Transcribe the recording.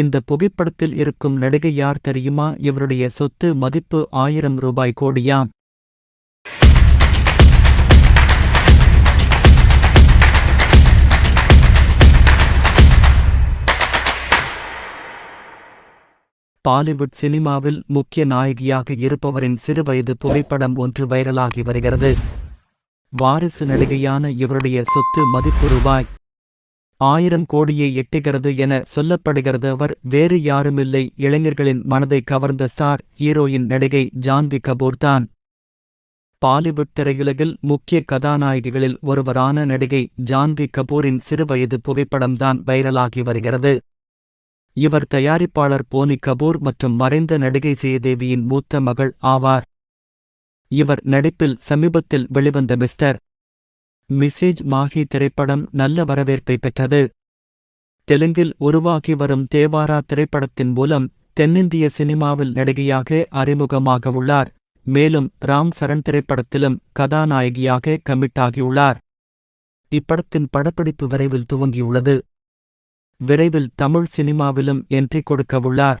இந்த புகைப்படத்தில் இருக்கும் நடிகை யார் தெரியுமா? இவருடைய சொத்து மதிப்பு ஆயிரம் ரூபாய் கோடியா? பாலிவுட் சினிமாவில் முக்கிய நாயகியாக இருப்பவரின் சிறுவயது புகைப்படம் ஒன்று வைரலாகி வருகிறது. வாரிசு நடிகையான இவருடைய சொத்து மதிப்பு ரூபாய் ஆயிரம் கோடியை எட்டுகிறது என சொல்லப்படுகிறது. அவர் வேறு யாருமில்லை. இளைஞர்களின் மனதை கவர்ந்த ஸ்டார் ஹீரோயின் நடிகை ஜான்வி கபூர் தான். பாலிவுட் திரையுலகில் முக்கிய கதாநாயகிகளில் ஒருவரான நடிகை ஜான்வி கபூரின் சிறுவயது புகைப்படம்தான் வைரலாகி வருகிறது. இவர் தயாரிப்பாளர் போனி கபூர் மற்றும் மறைந்த நடிகை ஸ்ரீதேவியின் மூத்த மகள் ஆவார். இவர் நடிப்பில் சமீபத்தில் வெளிவந்த மிஸ்டர் மிசேஜ் மாஹி திரைப்படம் நல்ல வரவேற்பை பெற்றது. தெலுங்கில் உருவாகி வரும் தேவாரா திரைப்படத்தின் மூலம் தென்னிந்திய சினிமாவில் நடிகையாக அறிமுகமாக உள்ளார் மேலும் ராம் சரண் திரைப்படத்திலும் கதாநாயகியாக கமிட்டாகியுள்ளார். இப்படத்தின் படப்பிடிப்பு விரைவில் துவங்கியுள்ளது. விரைவில் தமிழ் சினிமாவிலும் என்ட்ரி கொடுக்கவுள்ளார்.